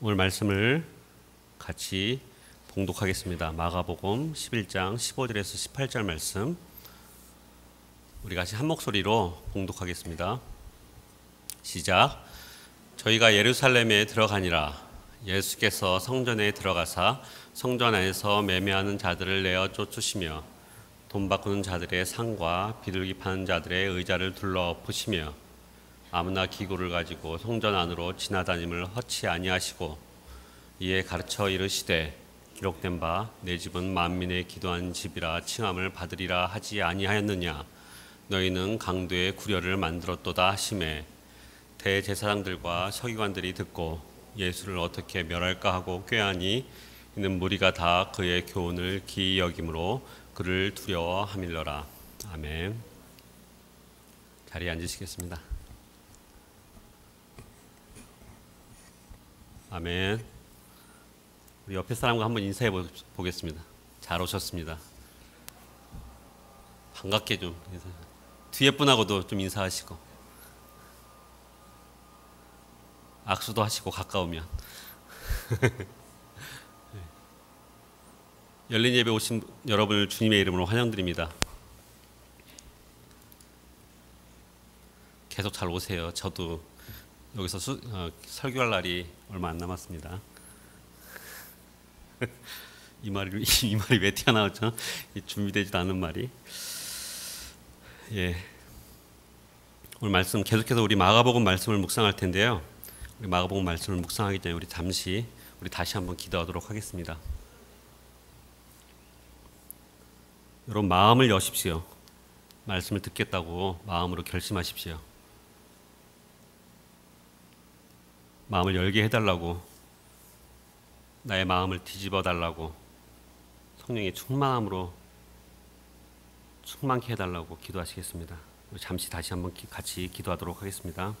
오늘 말씀을 같이 봉독하겠습니다. 마가복음 11장 15절에서 18절 말씀 우리 같이 한 목소리로 봉독하겠습니다. 시작. 저희가 예루살렘에 들어가니라 예수께서 성전에 들어가사 성전 안에서 매매하는 자들을 내어 쫓으시며 돈 바꾸는 자들의 상과 비둘기 파는 자들의 의자를 둘러 엎으시며 아무나 기구를 가지고 성전 안으로 지나다님을 허치 아니하시고 이에 가르쳐 이르시되 기록된 바 내 집은 만민의 기도한 집이라 칭함을 받으리라 하지 아니하였느냐? 너희는 강도의 구려를 만들었도다 하심에 대제사장들과 서기관들이 듣고 예수를 어떻게 멸할까 하고 꾀하니 이는 무리가 다 그의 교훈을 기이 여김으로 그를 두려워함일러라. 아멘. 자리에 앉으시겠습니다. 아멘. 우리 옆에 사람과 한번 인사해 보겠습니다. 잘 오셨습니다. 반갑게 좀 인사. 뒤에 분하고도 좀 인사하시고 악수도 하시고 가까우면 열린 예배 오신 여러분을 주님의 이름으로 환영드립니다. 계속 잘 오세요. 저도 여기서 수, 어, 설교할 날이 얼마 안 남았습니다. 이 말이 이 말이 왜 튀어나왔죠? 준비되지도 않은 말이. 예. 오늘 말씀 계속해서 우리 마가복음 말씀을 묵상할 텐데요. 우리 마가복음 말씀을 묵상하기 전에 우리 잠시 우리 다시 한번 기도하도록 하겠습니다. 여러분 마음을 여십시오. 말씀을 듣겠다고 마음으로 결심하십시오. 마음을 열게 해달라고 나의 마음을 뒤집어 달라고 성령의 충만함으로 충만케 해달라고 기도하시겠습니다. 잠시 다시 한번 같이 기도하도록 하겠습니다.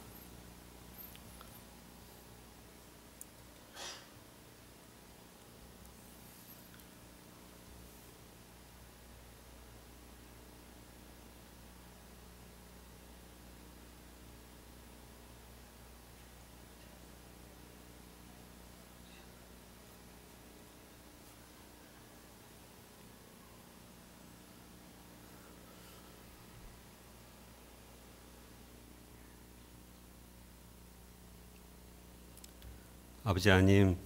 아버지 하나님,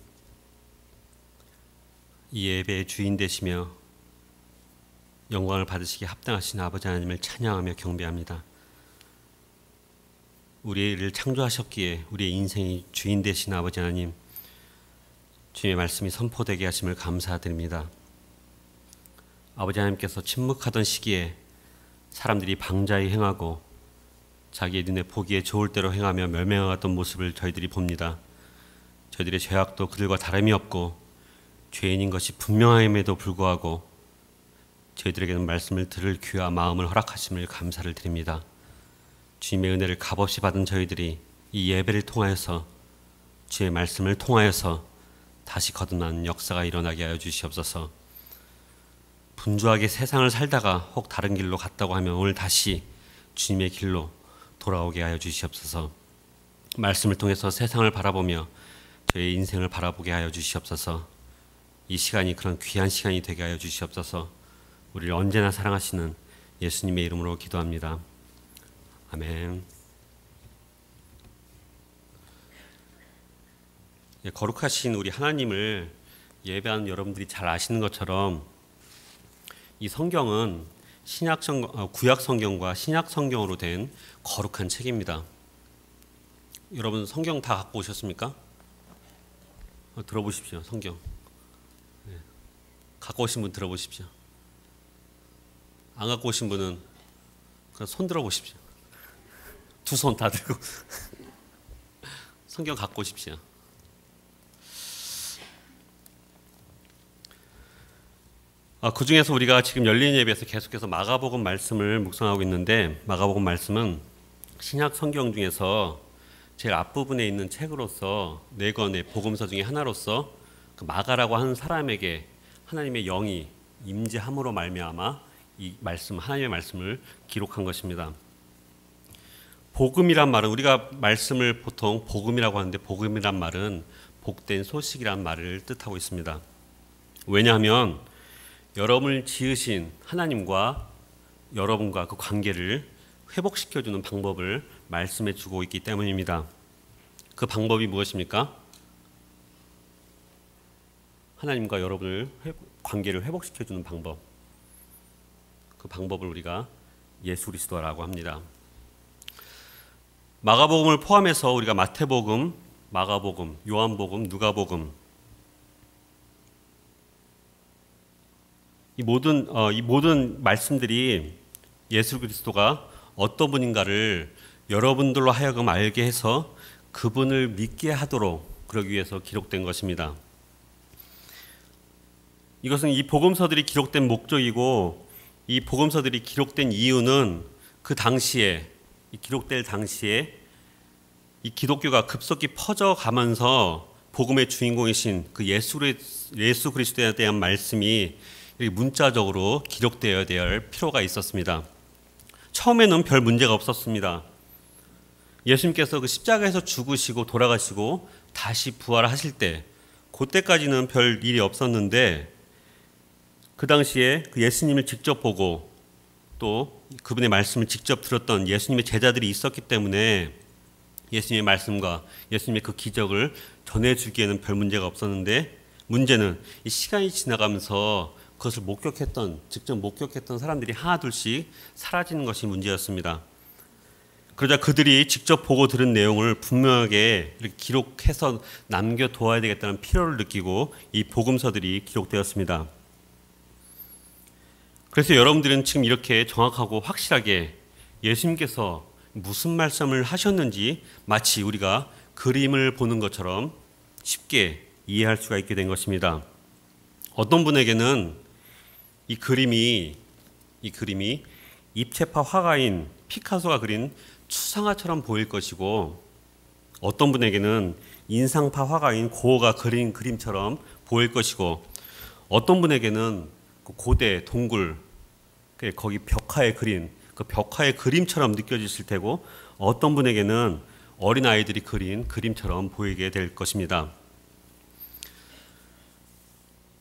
이 예배의 주인 되시며 영광을 받으시기 합당하신 아버지 하나님을 찬양하며 경배합니다. 우리를 창조하셨기에 우리의 인생의 주인 되신 아버지 하나님, 주님의 말씀이 선포되게 하심을 감사드립니다. 아버지 하나님께서 침묵하던 시기에 사람들이 방자히 행하고 자기의 눈에 보기에 좋을 대로 행하며 멸망하던 모습을 저희들이 봅니다. 저희들의 죄악도 그들과 다름이 없고 죄인인 것이 분명함에도 불구하고 저희들에게는 말씀을 들을 귀와 마음을 허락하심을 감사를 드립니다. 주님의 은혜를 값없이 받은 저희들이 이 예배를 통하여서 주의 말씀을 통하여서 다시 거듭나는 역사가 일어나게 하여 주시옵소서. 분주하게 세상을 살다가 혹 다른 길로 갔다고 하면 오늘 다시 주님의 길로 돌아오게 하여 주시옵소서. 말씀을 통해서 세상을 바라보며 저의 인생을 바라보게 하여 주시옵소서. 이 시간이 그런 귀한 시간이 되게 하여 주시옵소서. 우리를 언제나 사랑하시는 예수님의 이름으로 기도합니다. 아멘. 예, 거룩하신 우리 하나님을 예배하는 여러분들이 잘 아시는 것처럼 이 성경은 신약 성 어, 구약 성경과 신약 성경으로 된 거룩한 책입니다. 여러분 성경 다 갖고 오셨습니까? 어, 들어보십시오. 성경. 네. 갖고 오신 분 들어보십시오. 안 갖고 오신 분은 그냥 손 들어보십시오. 두 손 다 들고 성경 갖고 오십시오. 아, 그 중에서 우리가 지금 열린 예배에서 계속해서 마가복음 말씀을 묵상하고 있는데 마가복음 말씀은 신약 성경 중에서 제일 앞부분에 있는 책으로서 네 권의 복음서 중에 하나로서 그 마가라고 하는 사람에게 하나님의 영이 임재함으로 말미암아 이 말씀 하나님의 말씀을 기록한 것입니다. 복음이란 말은 우리가 말씀을 보통 복음이라고 하는데 복음이란 말은 복된 소식이란 말을 뜻하고 있습니다. 왜냐하면 여러분을 지으신 하나님과 여러분과 그 관계를 회복시켜주는 방법을 말씀해 주고 있기 때문입니다. 그 방법이 무엇입니까? 하나님과 여러분을 관계를 회복시켜 주는 방법. 그 방법을 우리가 예수 그리스도라고 합니다. 마가복음을 포함해서 우리가 마태복음, 마가복음, 요한복음, 누가복음 이 모든 어, 이 모든 말씀들이 예수 그리스도가 어떤 분인가를 여러분들로 하여금 알게 해서 그분을 믿게 하도록 그러기 위해서 기록된 것입니다. 이것은 이 복음서들이 기록된 목적이고 이 복음서들이 기록된 이유는 그 당시에 기록될 당시에 이 기독교가 급속히 퍼져가면서 복음의 주인공이신 그 예수, 예수 그리스도에 대한 말씀이 문자적으로 기록되어야 될 필요가 있었습니다. 처음에는 별 문제가 없었습니다. 예수님께서 그 십자가에서 죽으시고 돌아가시고 다시 부활하실 때 그때까지는 별 일이 없었는데 그 당시에 그 예수님을 직접 보고 또 그분의 말씀을 직접 들었던 예수님의 제자들이 있었기 때문에 예수님의 말씀과 예수님의 그 기적을 전해주기에는 별 문제가 없었는데 문제는 이 시간이 지나가면서 그것을 목격했던 직접 목격했던 사람들이 하나둘씩 사라지는 것이 문제였습니다. 그러자 그들이 직접 보고 들은 내용을 분명하게 기록해서 남겨둬야 되겠다는 필요를 느끼고 이 복음서들이 기록되었습니다. 그래서 여러분들은 지금 이렇게 정확하고 확실하게 예수님께서 무슨 말씀을 하셨는지 마치 우리가 그림을 보는 것처럼 쉽게 이해할 수가 있게 된 것입니다. 어떤 분에게는 이 그림이 이 그림이 입체파 화가인 피카소가 그린 추상화처럼 보일 것이고 어떤 분에게는 인상파 화가인 고어가 그린 그림처럼 보일 것이고 어떤 분에게는 그 고대 동굴 그 거기 벽화에 그린 그 벽화의 그림처럼 느껴지실 테고 어떤 분에게는 어린 아이들이 그린 그림처럼 보이게 될 것입니다.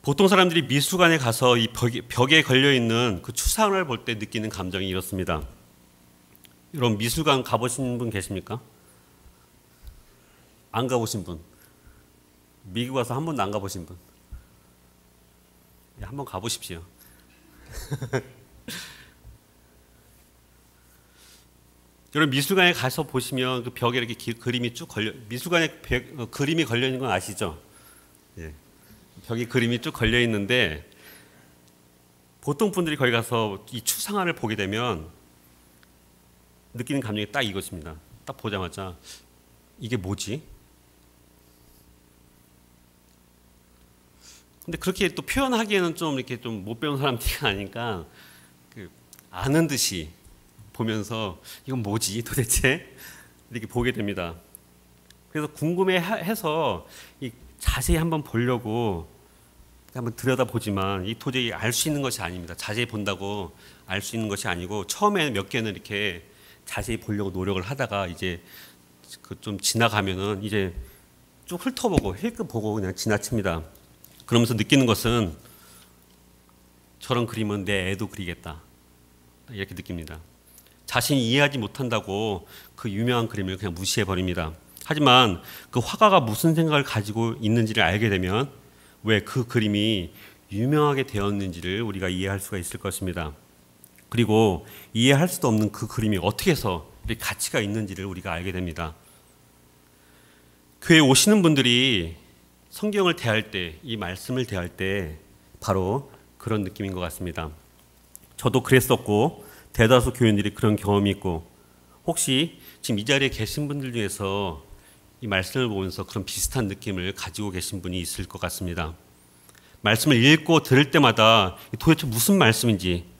보통 사람들이 미술관에 가서 이 벽에 걸려 있는 그 추상을 볼 때 느끼는 감정이 이렇습니다. 여러분 미술관 가보신 분 계십니까? 안 가보신 분? 미국 와서 한 번도 안 가보신 분? 예, 한번 가보십시오. 여러분 미술관에 가서 보시면 그 벽에 이렇게 기, 그림이 쭉 걸려 미술관에 벽, 어, 그림이 걸려 있는 건 아시죠? 예. 벽에 그림이 쭉 걸려 있는데 보통 분들이 거기 가서 이 추상화를 보게 되면 느끼는 감정이 딱 이것입니다. 딱 보자마자 이게 뭐지? 근데 그렇게 또 표현하기에는 좀 이렇게 좀 못 배운 사람 티가 나니까 그 아는 듯이 보면서 이건 뭐지 도대체 이렇게 보게 됩니다. 그래서 궁금해해서 자세히 한번 보려고 한번 들여다 보지만 이 도저히 알 수 있는 것이 아닙니다. 자세히 본다고 알 수 있는 것이 아니고 처음에 몇 개는 이렇게 자세히 보려고 노력을 하다가 이제 그 좀 지나가면은 이제 쭉 훑어보고 힐끗 보고 그냥 지나칩니다. 그러면서 느끼는 것은 저런 그림은 내 애도 그리겠다. 이렇게 느낍니다. 자신이 이해하지 못한다고 그 유명한 그림을 그냥 무시해 버립니다. 하지만 그 화가가 무슨 생각을 가지고 있는지를 알게 되면 왜 그 그림이 유명하게 되었는지를 우리가 이해할 수가 있을 것입니다. 그리고 이해할 수도 없는 그 그림이 어떻게 해서 가치가 있는지를 우리가 알게 됩니다. 교회 오시는 분들이 성경을 대할 때, 이 말씀을 대할 때 바로 그런 느낌인 것 같습니다. 저도 그랬었고 대다수 교인들이 그런 경험이 있고 혹시 지금 이 자리에 계신 분들 중에서 이 말씀을 보면서 그런 비슷한 느낌을 가지고 계신 분이 있을 것 같습니다. 말씀을 읽고 들을 때마다 도대체 무슨 말씀인지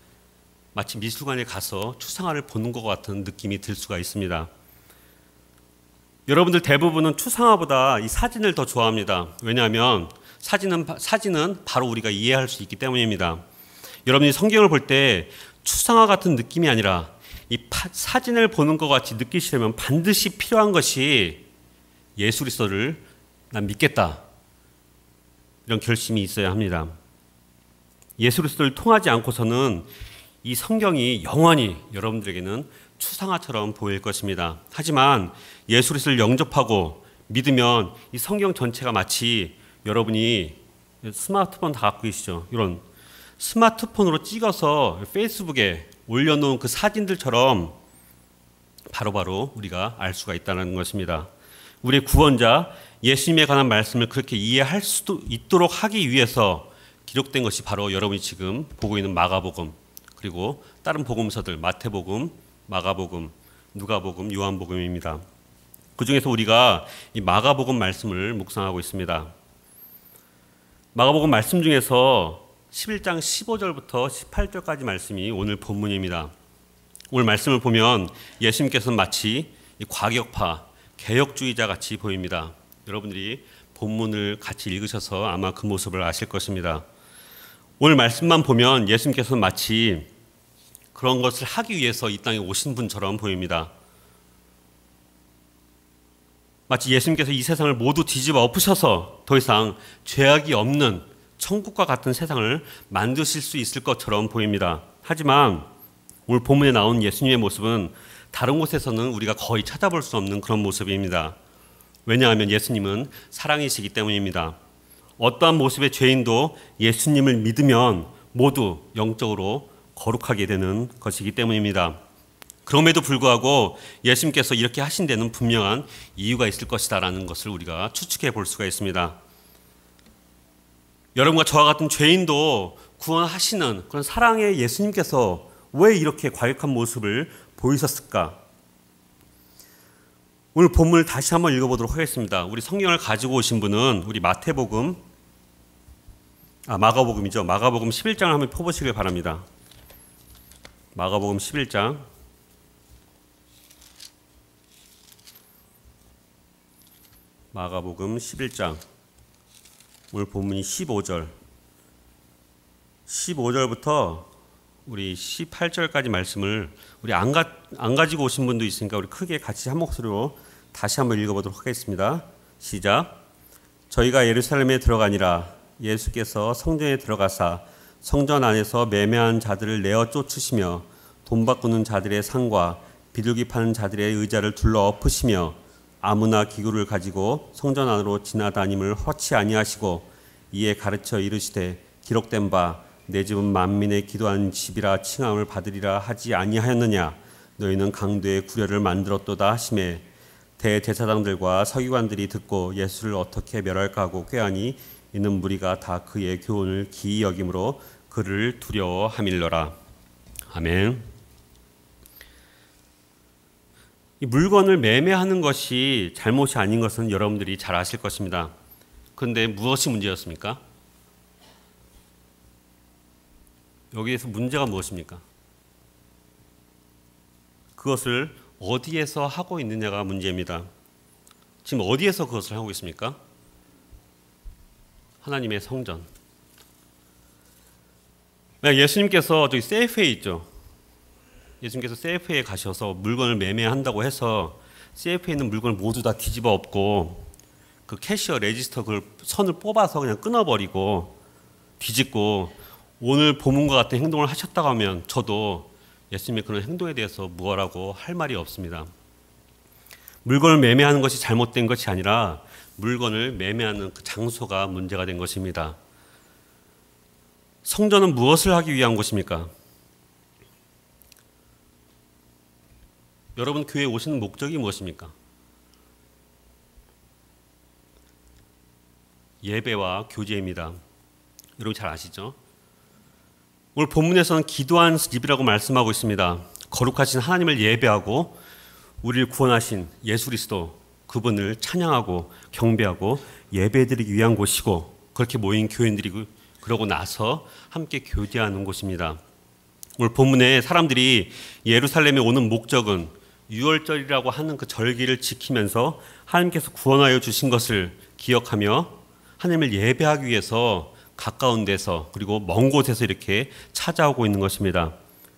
마치 미술관에 가서 추상화를 보는 것 같은 느낌이 들 수가 있습니다. 여러분들 대부분은 추상화보다 이 사진을 더 좋아합니다. 왜냐하면 사진은 사진은 바로 우리가 이해할 수 있기 때문입니다. 여러분이 성경을 볼 때 추상화 같은 느낌이 아니라 이 파, 사진을 보는 것 같이 느끼시려면 반드시 필요한 것이 그리스도를 난 믿겠다. 이런 결심이 있어야 합니다. 그리스도를 통하지 않고서는 이 성경이 영원히 여러분들에게는 추상화처럼 보일 것입니다. 하지만 예수 그리스도를 영접하고 믿으면 이 성경 전체가 마치 여러분이 스마트폰 다 갖고 계시죠. 이런 스마트폰으로 찍어서 페이스북에 올려놓은 그 사진들처럼 바로바로 우리가 알 수가 있다는 것입니다. 우리의 구원자 예수님에 관한 말씀을 그렇게 이해할 수도 있도록 하기 위해서 기록된 것이 바로 여러분이 지금 보고 있는 마가복음 그리고 다른 복음서들 마태복음, 마가복음, 누가복음, 요한복음입니다. 그 중에서 우리가 이 마가복음 말씀을 묵상하고 있습니다. 마가복음 말씀 중에서 11장 15절부터 18절까지 말씀이 오늘 본문입니다. 오늘 말씀을 보면 예수님께서는 마치 과격파, 개혁주의자 같이 보입니다. 여러분들이 본문을 같이 읽으셔서 아마 그 모습을 아실 것입니다. 오늘 말씀만 보면 예수님께서는 마치 그런 것을 하기 위해서 이 땅에 오신 분처럼 보입니다. 마치 예수님께서 이 세상을 모두 뒤집어 엎으셔서 더 이상 죄악이 없는 천국과 같은 세상을 만드실 수 있을 것처럼 보입니다. 하지만 오늘 본문에 나온 예수님의 모습은 다른 곳에서는 우리가 거의 찾아볼 수 없는 그런 모습입니다. 왜냐하면 예수님은 사랑이시기 때문입니다. 어떠한 모습의 죄인도 예수님을 믿으면 모두 영적으로 거룩하게 되는 것이기 때문입니다. 그럼에도 불구하고 예수님께서 이렇게 하신 데는 분명한 이유가 있을 것이다라는 것을 우리가 추측해 볼 수가 있습니다. 여러분과 저와 같은 죄인도 구원하시는 그런 사랑의 예수님께서 왜 이렇게 과격한 모습을 보이셨을까? 오늘 본문을 다시 한번 읽어보도록 하겠습니다. 우리 성경을 가지고 오신 분은 우리 마태복음, 아 마가복음이죠. 마가복음 11장을 한번 펴보시길 바랍니다. 마가복음 11장 마가복음 11장 오늘 본문이 15절 15절부터 우리 18절까지 말씀을 우리 안, 가, 안 가지고 오신 분도 있으니까 우리 크게 같이 한 목소리로 다시 한번 읽어보도록 하겠습니다. 시작. 저희가 예루살렘에 들어가니라 예수께서 성전에 들어가사 성전 안에서 매매한 자들을 내어 쫓으시며 돈 바꾸는 자들의 상과 비둘기 파는 자들의 의자를 둘러 엎으시며 아무나 기구를 가지고 성전 안으로 지나다님을 허치 아니하시고 이에 가르쳐 이르시되 기록된 바 내 집은 만민의 기도한 집이라 칭함을 받으리라 하지 아니하였느냐? 너희는 강도의 구려를 만들었도다 하심에 대제사장들과 서기관들이 듣고 예수를 어떻게 멸할까 하고 꾀하니 이는 무리가 다 그의 교훈을 기이 여김으로 그를 두려워함일러라 아멘. 이 물건을 매매하는 것이 잘못이 아닌 것은 여러분들이 잘 아실 것입니다. 그런데 무엇이 문제였습니까? 여기에서 문제가 무엇입니까? 그것을 어디에서 하고 있느냐가 문제입니다. 지금 어디에서 그것을 하고 있습니까? 하나님의 성전. 예수님께서 저기 세이프에 있죠. 예수님께서 CF에 가셔서 물건을 매매한다고 해서 CF에 있는 물건을 모두 다 뒤집어 엎고 그 캐시어 레지스터 그 선을 뽑아서 그냥 끊어버리고 뒤집고 오늘 보문과 같은 행동을 하셨다고 하면 저도 예수님의 그런 행동에 대해서 무엇라고 할 말이 없습니다. 물건을 매매하는 것이 잘못된 것이 아니라 물건을 매매하는 그 장소가 문제가 된 것입니다. 성전은 무엇을 하기 위한 곳입니까? 여러분 교회 오시는 목적이 무엇입니까? 예배와 교제입니다. 여러분 잘 아시죠? 오늘 본문에서는 기도한 집이라고 말씀하고 있습니다. 거룩하신 하나님을 예배하고 우리를 구원하신 예수 그리스도 그분을 찬양하고 경배하고 예배드리기 위한 곳이고 그렇게 모인 교인들이 그러고 나서 함께 교제하는 곳입니다. 오늘 본문에 사람들이 예루살렘에 오는 목적은 유월절이라고 하는 그 절기를 지키면서 하나님께서 구원하여 주신 것을 기억하며 하나님을 예배하기 위해서 가까운 데서 그리고 먼 곳에서 이렇게 찾아오고 있는 것입니다.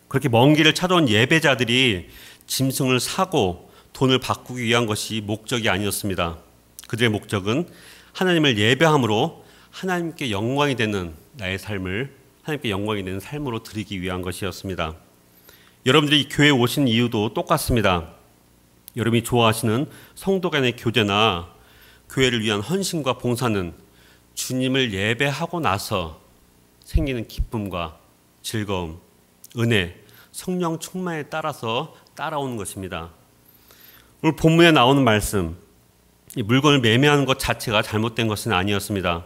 그렇게 먼 길을 찾아온 예배자들이 짐승을 사고 돈을 바꾸기 위한 것이 목적이 아니었습니다. 그들의 목적은 하나님을 예배함으로 하나님께 영광이 되는 나의 삶을 하나님께 영광이 되는 삶으로 드리기 위한 것이었습니다. 여러분들이 교회 오신 이유도 똑같습니다. 여러분이 좋아하시는 성도 간의 교제나 교회를 위한 헌신과 봉사는 주님을 예배하고 나서 생기는 기쁨과 즐거움, 은혜, 성령 충만에 따라서 따라오는 것입니다. 오늘 본문에 나오는 말씀, 물건을 매매하는 것 자체가 잘못된 것은 아니었습니다.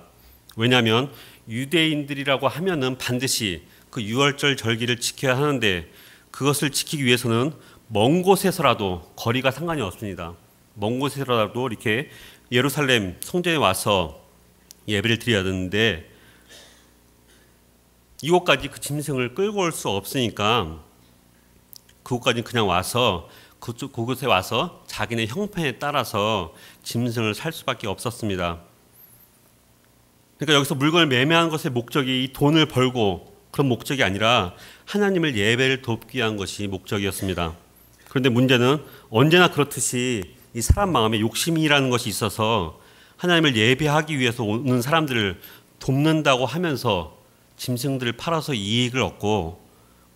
왜냐하면 유대인들이라고 하면은 반드시 그 유월절 절기를 지켜야 하는데 그것을 지키기 위해서는 먼 곳에서라도 거리가 상관이 없습니다. 먼 곳에서라도 이렇게 예루살렘 성전에 와서 예배를 드려야 되는데 이곳까지 그 짐승을 끌고 올 수 없으니까 그곳까지 그냥 와서 그쪽 그곳에 와서 자기네 형편에 따라서 짐승을 살 수밖에 없었습니다. 그러니까 여기서 물건을 매매하는 것의 목적이 돈을 벌고 그런 목적이 아니라 하나님을 예배를 돕기 위한 것이 목적이었습니다. 그런데 문제는 언제나 그렇듯이 이 사람 마음에 욕심이라는 것이 있어서 하나님을 예배하기 위해서 오는 사람들을 돕는다고 하면서 짐승들을 팔아서 이익을 얻고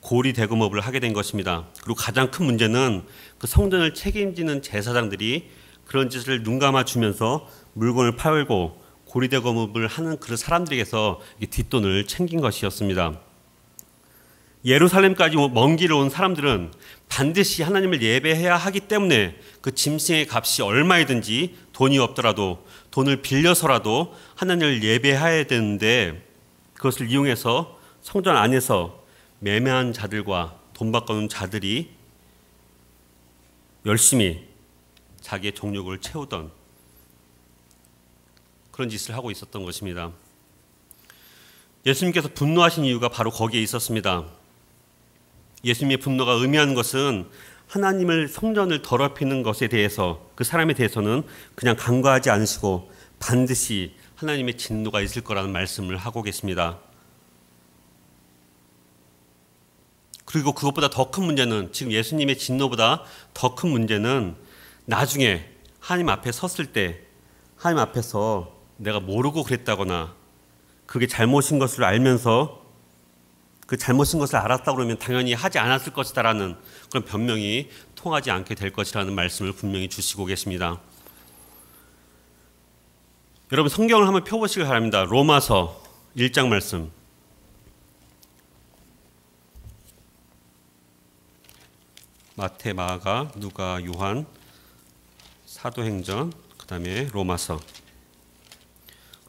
고리 대금업을 하게 된 것입니다. 그리고 가장 큰 문제는 그 성전을 책임지는 제사장들이 그런 짓을 눈 감아 주면서 물건을 팔고 고리 대금업을 하는 그 사람들에게서 뒷돈을 챙긴 것이었습니다. 예루살렘까지 먼 길을 온 사람들은 반드시 하나님을 예배해야 하기 때문에 그 짐승의 값이 얼마이든지 돈이 없더라도 돈을 빌려서라도 하나님을 예배해야 되는데 그것을 이용해서 성전 안에서 매매한 자들과 돈 바꾸는 자들이 열심히 자기의 정욕을 채우던 그런 짓을 하고 있었던 것입니다. 예수님께서 분노하신 이유가 바로 거기에 있었습니다. 예수님의 분노가 의미하는 것은 하나님을 성전을 더럽히는 것에 대해서 그 사람에 대해서는 그냥 간과하지 않으시고 반드시 하나님의 진노가 있을 거라는 말씀을 하고 계십니다. 그리고 그것보다 더 큰 문제는 지금 예수님의 진노보다 더 큰 문제는 나중에 하나님 앞에 섰을 때 하나님 앞에서 내가 모르고 그랬다거나 그게 잘못인 것을 알면서 그 잘못인 것을 알았다 그러면 당연히 하지 않았을 것이다라는 그런 변명이 통하지 않게 될 것이라는 말씀을 분명히 주시고 계십니다. 여러분 성경을 한번 펴보시기 바랍니다. 로마서 1장 말씀. 마태, 마가, 누가, 요한, 사도행전, 그 다음에 로마서.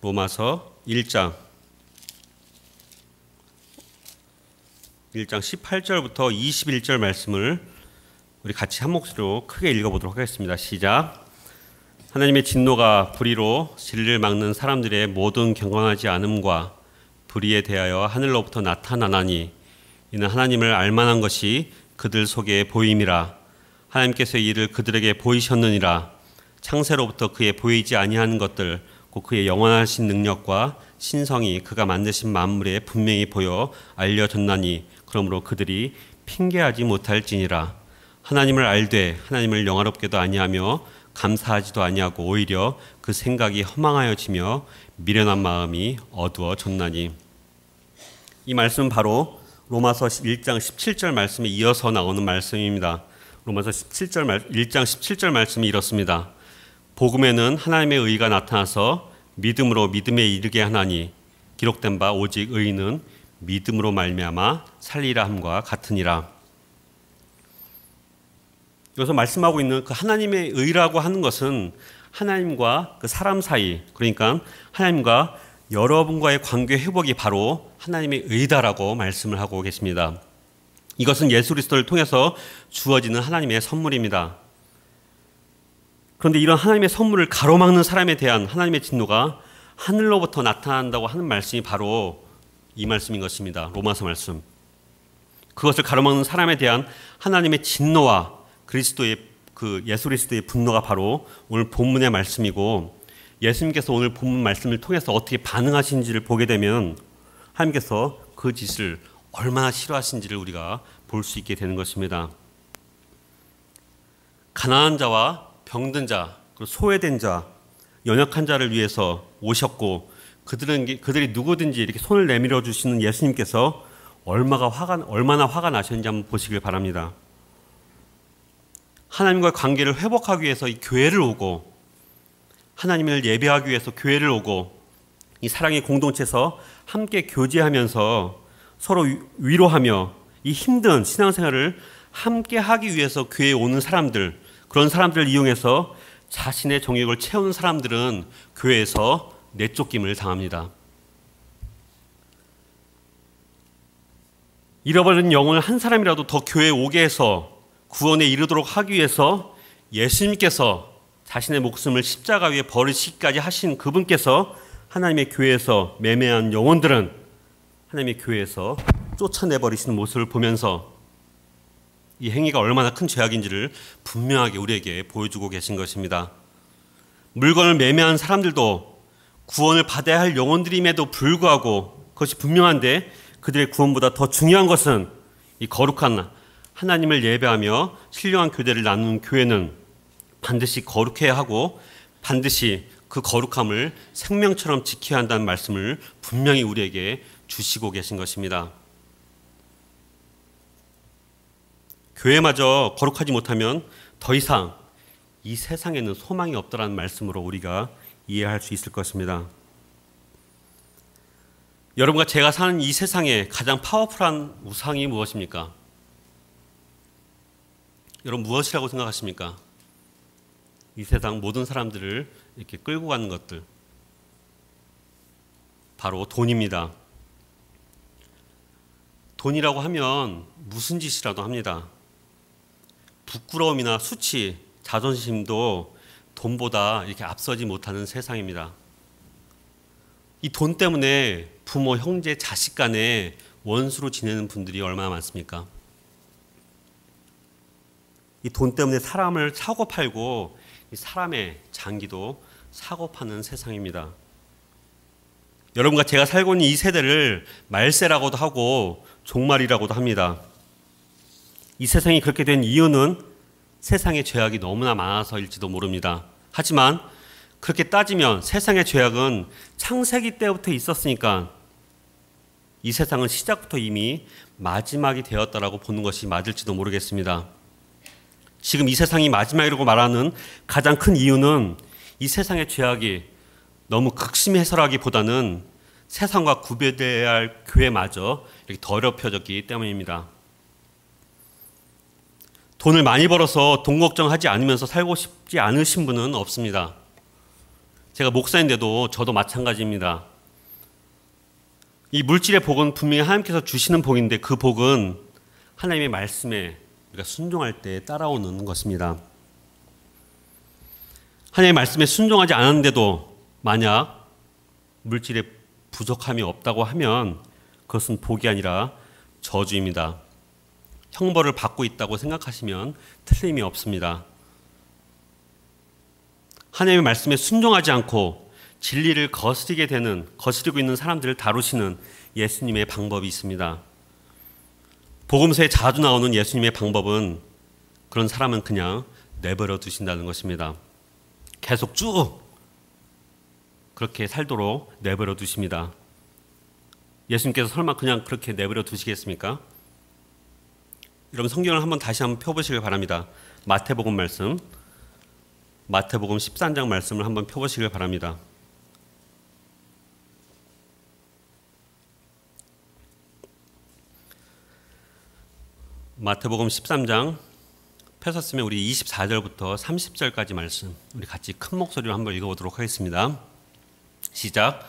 로마서 1장 1장 18절부터 21절 말씀을 우리 같이 한 목소리로 크게 읽어보도록 하겠습니다. 시작. 하나님의 진노가 불의로 진리를 막는 사람들의 모든 경건하지 않음과 불의에 대하여 하늘로부터 나타나나니 이는 하나님을 알만한 것이 그들 속에 보임이라. 하나님께서 이를 그들에게 보이셨느니라. 창세로부터 그의 보이지 아니한 것들 곧 그의 영원하신 능력과 신성이 그가 만드신 만물에 분명히 보여 알려졌나니 그러므로 그들이 핑계하지 못할지니라. 하나님을 알되 하나님을 영화롭게도 아니하며 감사하지도 아니하고 오히려 그 생각이 허망하여지며 미련한 마음이 어두워졌나니. 이 말씀은 바로 로마서 1장 17절 말씀에 이어서 나오는 말씀입니다. 로마서 17절 말 1장 17절 말씀이 이렇습니다. 복음에는 하나님의 의가 나타나서 믿음으로 믿음에 이르게 하나니 기록된 바 오직 의는 믿음으로 말미암아 살리라 함과 같으니라. 여기서 말씀하고 있는 그 하나님의 의라고 하는 것은 하나님과 그 사람 사이 그러니까 하나님과 여러분과의 관계 회복이 바로 하나님의 의다라고 말씀을 하고 계십니다. 이것은 예수 그리스도를 통해서 주어지는 하나님의 선물입니다. 그런데 이런 하나님의 선물을 가로막는 사람에 대한 하나님의 진노가 하늘로부터 나타난다고 하는 말씀이 바로 이 말씀인 것입니다. 로마서 말씀. 그것을 가로막는 사람에 대한 하나님의 진노와 그리스도의 그 예수 그리스도의 분노가 바로 오늘 본문의 말씀이고 예수님께서 오늘 본문 말씀을 통해서 어떻게 반응하신지를 보게 되면 하나님께서 그 짓을 얼마나 싫어하신지를 우리가 볼 수 있게 되는 것입니다. 가난한 자와 병든 자, 소외된 자, 연약한 자를 위해서 오셨고 그들은 그들이 누구든지 이렇게 손을 내밀어 주시는 예수님께서 얼마가 화가 얼마나 화가 나셨는지 한번 보시길 바랍니다. 하나님과의 관계를 회복하기 위해서 이 교회를 오고 하나님을 예배하기 위해서 교회를 오고 이 사랑의 공동체에서 함께 교제하면서 서로 위로하며 이 힘든 신앙생활을 함께 하기 위해서 교회에 오는 사람들 그런 사람들을 이용해서 자신의 정욕을 채우는 사람들은 교회에서 내쫓김을 당합니다. 잃어버린 영혼을 한 사람이라도 더 교회에 오게 해서 구원에 이르도록 하기 위해서 예수님께서 자신의 목숨을 십자가 위에 버리시기까지 하신 그분께서 하나님의 교회에서 매매한 영혼들은 하나님의 교회에서 쫓아내버리시는 모습을 보면서 이 행위가 얼마나 큰 죄악인지를 분명하게 우리에게 보여주고 계신 것입니다. 물건을 매매한 사람들도 구원을 받아야 할 영혼들임에도 불구하고 그것이 분명한데 그들의 구원보다 더 중요한 것은 이 거룩한 하나님을 예배하며 신령한 교대를 나누는 교회는 반드시 거룩해야 하고 반드시 그 거룩함을 생명처럼 지켜야 한다는 말씀을 분명히 우리에게 주시고 계신 것입니다. 교회마저 거룩하지 못하면 더 이상 이 세상에는 소망이 없다라는 말씀으로 우리가 이해할 수 있을 것입니다. 여러분과 제가 사는 이 세상에 가장 파워풀한 우상이 무엇입니까? 여러분 무엇이라고 생각하십니까? 이 세상 모든 사람들을 이렇게 끌고 가는 것들 바로 돈입니다. 돈이라고 하면 무슨 짓이라도 합니다. 부끄러움이나 수치, 자존심도 돈보다 이렇게 앞서지 못하는 세상입니다. 이 돈 때문에 부모, 형제, 자식 간에 원수로 지내는 분들이 얼마나 많습니까? 이 돈 때문에 사람을 사고 팔고 사람의 장기도 사고 파는 세상입니다. 여러분과 제가 살고 있는 이 세대를 말세라고도 하고 종말이라고도 합니다. 이 세상이 그렇게 된 이유는 세상의 죄악이 너무나 많아서일지도 모릅니다. 하지만 그렇게 따지면 세상의 죄악은 창세기 때부터 있었으니까 이 세상은 시작부터 이미 마지막이 되었다라고 보는 것이 맞을지도 모르겠습니다. 지금 이 세상이 마지막이라고 말하는 가장 큰 이유는 이 세상의 죄악이 너무 극심 해설하기보다는 세상과 구별돼야 할 교회마저 이렇게 더럽혀졌기 때문입니다. 돈을 많이 벌어서 돈 걱정하지 않으면서 살고 싶지 않으신 분은 없습니다. 제가 목사인데도 저도 마찬가지입니다. 이 물질의 복은 분명히 하나님께서 주시는 복인데 그 복은 하나님의 말씀에 우리가 순종할 때 따라오는 것입니다. 하나님의 말씀에 순종하지 않았는데도 만약 물질의 부족함이 없다고 하면 그것은 복이 아니라 저주입니다. 형벌을 받고 있다고 생각하시면 틀림이 없습니다. 하나님의 말씀에 순종하지 않고 진리를 거스리게 되는 거스리고 있는 사람들을 다루시는 예수님의 방법이 있습니다. 복음서에 자주 나오는 예수님의 방법은 그런 사람은 그냥 내버려 두신다는 것입니다. 계속 쭉 그렇게 살도록 내버려 두십니다. 예수님께서 설마 그냥 그렇게 내버려 두시겠습니까? 여러분 성경을 한번 다시 한번 펴보시길 바랍니다. 마태복음 말씀, 마태복음 13장 말씀을 한번 펴보시길 바랍니다. 마태복음 13장 펴셨으면 우리 24절부터 30절까지 말씀 우리 같이 큰 목소리로 한번 읽어보도록 하겠습니다. 시작.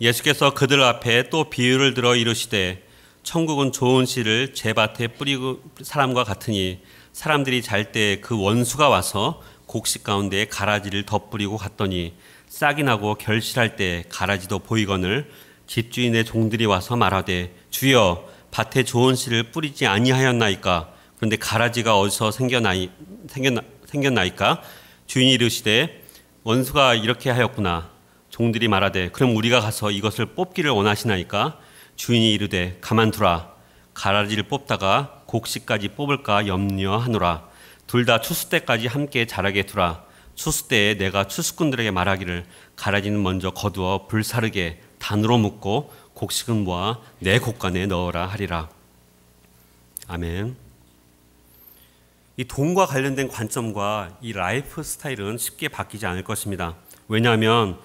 예수께서 그들 앞에 또 비유를 들어 이르시되 천국은 좋은 씨를 제밭에 뿌리고 사람과 같으니 사람들이 잘 때 그 원수가 와서 곡식 가운데 가라지를 덧뿌리고 갔더니 싹이 나고 결실할 때 가라지도 보이거늘 집주인의 종들이 와서 말하되 주여 밭에 좋은 씨를 뿌리지 아니하였나이까? 그런데 가라지가 어디서 생겨나이 생겼나, 생겼나이까? 주인이 이르시되 원수가 이렇게 하였구나. 종들이 말하되 그럼 우리가 가서 이것을 뽑기를 원하시나이까? 주인이 이르되 가만두라. 가라지를 뽑다가 곡식까지 뽑을까 염려하노라. 둘 다 추수 때까지 함께 자라게 두라. 추수 때에 내가 추수꾼들에게 말하기를 가라지는 먼저 거두어 불사르게 단으로 묶고 곡식은 모아 내 곡간에 넣어라 하리라. 아멘. 이 돈과 관련된 관점과 이 라이프 스타일은 쉽게 바뀌지 않을 것입니다. 왜냐하면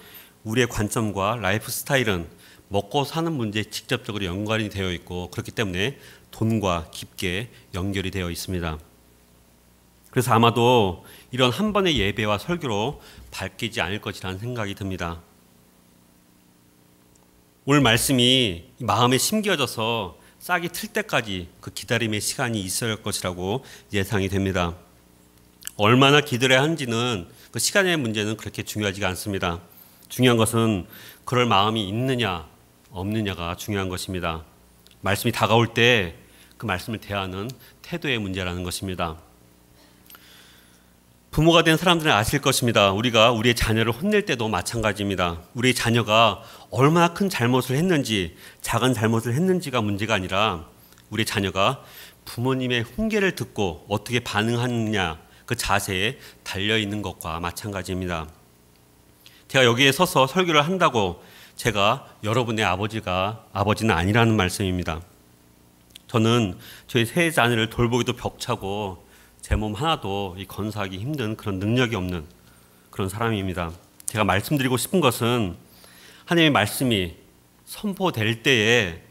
우리의 관점과 라이프 스타일은 먹고 사는 문제에 직접적으로 연관이 되어 있고 그렇기 때문에 돈과 깊게 연결이 되어 있습니다. 그래서 아마도 이런 한 번의 예배와 설교로 밝히지 않을 것이라는 생각이 듭니다. 오늘 말씀이 마음에 심겨져서 싹이 틀 때까지 그 기다림의 시간이 있어야 할 것이라고 예상이 됩니다. 얼마나 기다려야 하는지는 그 시간의 문제는 그렇게 중요하지가 않습니다. 중요한 것은 그럴 마음이 있느냐 없느냐가 중요한 것입니다. 말씀이 다가올 때 그 말씀을 대하는 태도의 문제라는 것입니다. 부모가 된 사람들은 아실 것입니다. 우리가 우리의 자녀를 혼낼 때도 마찬가지입니다. 우리 자녀가 얼마나 큰 잘못을 했는지, 작은 잘못을 했는지가 문제가 아니라 우리 자녀가 부모님의 훈계를 듣고 어떻게 반응하느냐 그 자세에 달려 있는 것과 마찬가지입니다. 제가 여기에 서서 설교를 한다고 제가 여러분의 아버지가 아버지는 아니라는 말씀입니다. 저는 저희 세 자녀를 돌보기도 벽차고 제 몸 하나도 건사하기 힘든 그런 능력이 없는 그런 사람입니다. 제가 말씀드리고 싶은 것은 하나님의 말씀이 선포될 때에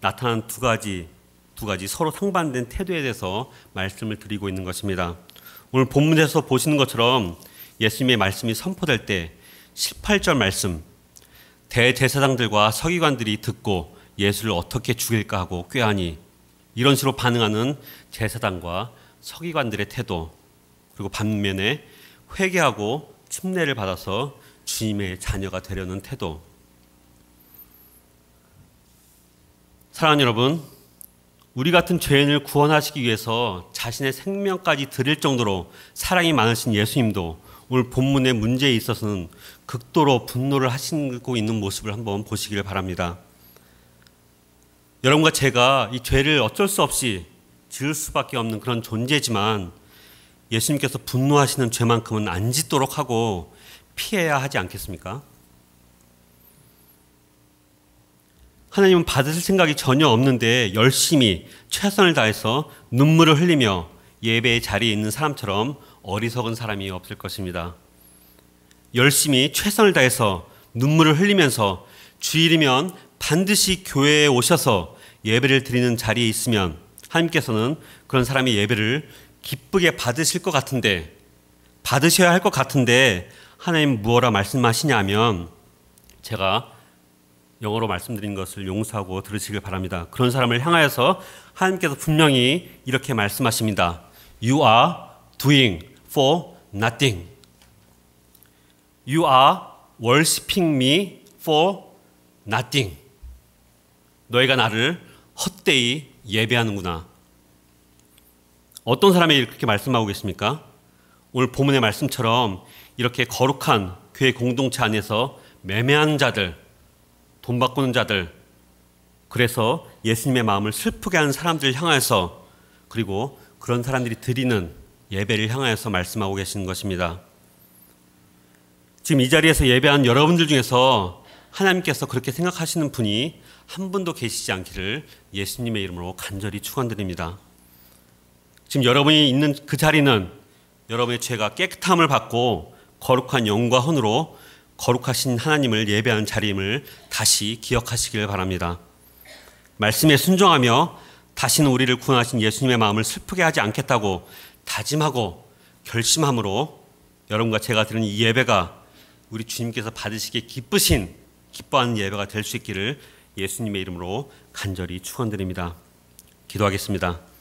나타난 두 가지 두 가지 서로 상반된 태도에 대해서 말씀을 드리고 있는 것입니다. 오늘 본문에서 보시는 것처럼 예수님의 말씀이 선포될 때 18절 말씀 대제사장들과 서기관들이 듣고 예수를 어떻게 죽일까 하고 꾀하니 이런 식으로 반응하는 제사장과 서기관들의 태도 그리고 반면에 회개하고 침례를 받아서 주님의 자녀가 되려는 태도 사랑하는 여러분 우리 같은 죄인을 구원하시기 위해서 자신의 생명까지 드릴 정도로 사랑이 많으신 예수님도 오늘 본문의 문제에 있어서는 극도로 분노를 하시고 있는 모습을 한번 보시기를 바랍니다. 여러분과 제가 이 죄를 어쩔 수 없이 지을 수밖에 없는 그런 존재지만 예수님께서 분노하시는 죄만큼은 안 짓도록 하고 피해야 하지 않겠습니까? 하나님은 받으실 생각이 전혀 없는데 열심히 최선을 다해서 눈물을 흘리며 예배의 자리에 있는 사람처럼 어리석은 사람이 없을 것입니다. 열심히 최선을 다해서 눈물을 흘리면서 주일이면 반드시 교회에 오셔서 예배를 드리는 자리에 있으면 하나님께서는 그런 사람의 예배를 기쁘게 받으실 것 같은데 받으셔야 할 것 같은데 하나님 무엇라 말씀하시냐면 제가 영어로 말씀드린 것을 용서하고 들으시길 바랍니다. 그런 사람을 향하여서 하나님께서 분명히 이렇게 말씀하십니다. You are doing for nothing. You are worshiping me for nothing. 너희가 나를 헛되이 예배하는구나. 어떤 사람이 이렇게 말씀하고 계십니까? 오늘 본문의 말씀처럼 이렇게 거룩한 교회 공동체 안에서 매매하는 자들, 돈 바꾸는 자들, 그래서 예수님의 마음을 슬프게 하는 사람들을 향해서 그리고 그런 사람들이 드리는 예배를 향하여서 말씀하고 계시는 것입니다. 지금 이 자리에서 예배한 여러분들 중에서 하나님께서 그렇게 생각하시는 분이 한 분도 계시지 않기를 예수님의 이름으로 간절히 축원드립니다. 지금 여러분이 있는 그 자리는 여러분의 죄가 깨끗함을 받고 거룩한 영과 혼으로 거룩하신 하나님을 예배하는 자리임을 다시 기억하시길 바랍니다. 말씀에 순종하며 다시는 우리를 구원하신 예수님의 마음을 슬프게 하지 않겠다고 다짐하고 결심함으로 여러분과 제가 드리는 이 예배가 우리 주님께서 받으시기에 기쁘신 기뻐하는 예배가 될 수 있기를 예수님의 이름으로 간절히 축원드립니다. 기도하겠습니다.